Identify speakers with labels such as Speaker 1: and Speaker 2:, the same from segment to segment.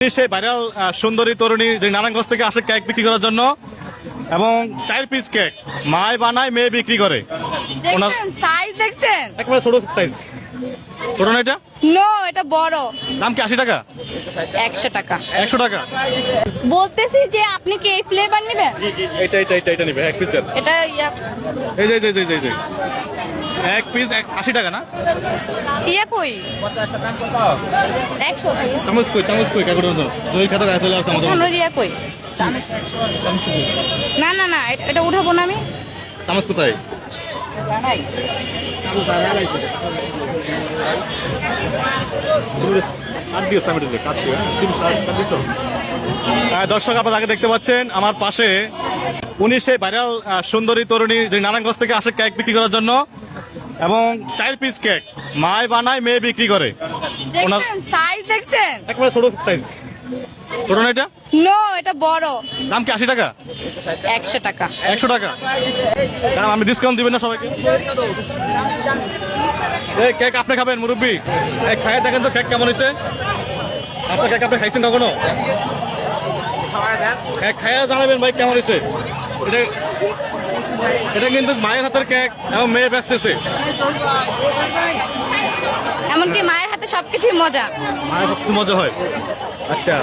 Speaker 1: সেই ভাইরাল সুন্দরী তরুণী যে নারায়ণগঞ্জ থেকে আসে কেক বিক্রি করার জন্য এবং চার পিস কেক মায় বানায় মেয়ে বিক্রি করে। ওনার
Speaker 2: সাইজ দেখছেন?
Speaker 1: একবারে ছোট সাইজ ছোট না এটা?
Speaker 2: নো এটা বড়।
Speaker 1: দাম কি আশি টাকা?
Speaker 2: একশো টাকা।
Speaker 1: একশো টাকা।
Speaker 2: বলতেছি যে আপনি কি এই ফ্লেভার নেবেন?
Speaker 1: এইটা এইটা এইটা এটা নিবে এক পিস
Speaker 2: এটা ইয়া
Speaker 1: এই যে এই যে, এক পিস আশি টাকা না?
Speaker 2: ইয়ে কই? একশো।
Speaker 1: চামচ কই চামচ কই কাকুর দই খাতা চলে আসছে আমাদের
Speaker 2: ইয়া কই? না না না এটা- এটা উঠাবো না আমি।
Speaker 1: চামচ কোথায়? দর্শক আপনারা আগে দেখতে পাচ্ছেন আমার পাশে উনি সেই ভাইরাল সুন্দরী তরুণী যে নারায়ণগঞ্জ থেকে আসে কেক বিক্রি করার জন্য এবং চার পিস কেক মায় বানায় মেয়ে বিক্রি করে। ওনার
Speaker 2: দেখছেন সাইজ দেখছেন?
Speaker 1: একবারে ছোট সাইজ ছোট না এটা?
Speaker 2: নো এটা বড়।
Speaker 1: দাম কি আশি টাকা?
Speaker 2: একশো টাকা।
Speaker 1: একশো টাকা। দাম আমি ডিসকাউন্ট দিবেন না সবাইকে। এই কেক আপনি খাবেন মুরব্বী। এই খাই দেখেন তো কেক কেমন হয়েছে আপনার কেক আপনি খাইছেন কখনো? হ্যাঁ খাইয়া জানাবেন ভাই কেমন হয়েছে এটা এটা কিন্তু মায়ের হাতের কেক এবং মেয়ে ব্যস্তেছে
Speaker 2: এমনকি মায়ের হাতে সবকিছুই মজা।
Speaker 1: মায়ের সবচেয়ে মজা হয়। আচ্ছা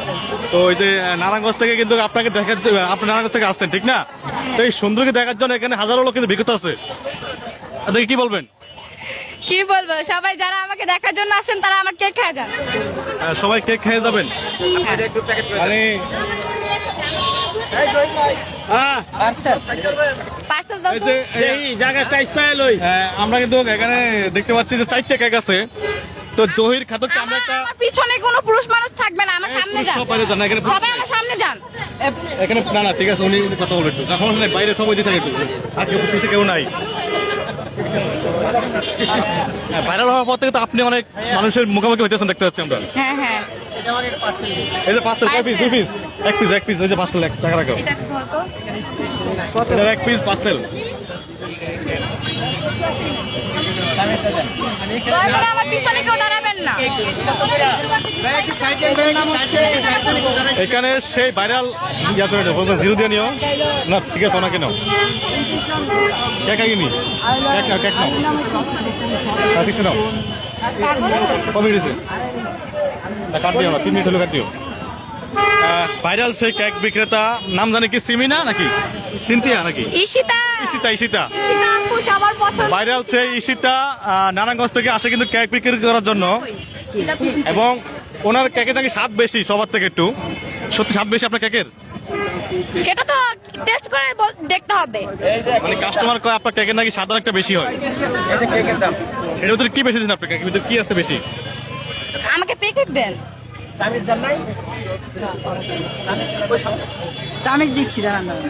Speaker 1: তো ওই যে নারায়ণগঞ্জ থেকে কিন্তু আপনাকে দেখার জন্য আপনি নারায়ণগঞ্জ থেকে আসছেন ঠিক না? তো এই সুন্দরকে দেখার জন্য এখানে হাজারো লোক কিন্তু বিগত আছে। আপনাকে কি বলবেন?
Speaker 2: কি বলব সবাই যারা আমাকে দেখার জন্য আসেন তারা আমার কেক খায় যান।
Speaker 1: সবাই কেক খেয়ে যাবেন। মানে আহ,
Speaker 2: পার্সেল দাও
Speaker 1: এই
Speaker 2: তো।
Speaker 1: যে এই জায়গায় আমরা কিন্তু এখানে দেখতে পাচ্ছি যে চারটে কেক আছে। তো জহির খাতককে আমরা
Speaker 2: আমার
Speaker 1: একটা
Speaker 2: আমার পিছনে কোনো পুরুষ মানুষ থাকবে না আমার সামনে যান।
Speaker 1: সব বাইরে যান, এখানে
Speaker 2: সবাই আমার সামনে যান।
Speaker 1: এখানে না না ঠিক আছে উনি উনি কথা বলবেন একটু। এখন নাই বাইরে সবাই দিতে একটু। আর কেউ উপস্থিত কেউ নাই। হ্যাঁ, ভাইরাল হওয়ার পর থেকে তো আপনি অনেক মানুষের মুখোমুখি হইতেছেন দেখতে পাচ্ছি আমরা।
Speaker 2: হ্যাঁ হ্যাঁ।
Speaker 1: এই যে পার্সেল কয় পিস দুই পিস এক পিস এক পিস ওই যে পার্সেল এক টাকা রাখো। এটা এক পিস পার্সেল এখানে সেই ভাইরাল ইয়া করে জিরো দিয়ে নিও। না ঠিক আছে ওনাকে নাও। কেক আগিনি কেক নাও কেক নাও। হ্যাঁ ঠিক আছে নাও। কবে গেছে কাট দিও না তিন মিনিট হলো কাট দিও। ভাইরাল সেই কেক বিক্রেতা নাম জানে কি সিমিনা নাকি? সিনথিয়া নাকি?
Speaker 2: ঈশিতা।
Speaker 1: ইশিতা ইশিতা
Speaker 2: ঈশিতা আপু সবার পছন্দ।
Speaker 1: ভাইরাল সেই ইশিতা আহ, নারায়ণগঞ্জ থেকে আসে কিন্তু কেক বিক্রি করার জন্য। এবং ওনার কেকের নাকি স্বাদ বেশি সবার থেকে একটু। সত্যি স্বাদ বেশি আপনার কেকের?
Speaker 2: সেটা তো টেস্ট করে দেখতে হবে।
Speaker 1: মানে কাস্টমার কয় আপনার কেকের নাকি স্বাদ অনেকটা বেশি হয়? এটা কেকের দাম। এর ভিতরে কি বেশি দিন আপনার কেকের ভিতরে কি আছে বেশি?
Speaker 2: আমাকে প্যাকেট দেন।
Speaker 3: চামিচ দিচ্ছি দাঁড়ান দাঁড়ান।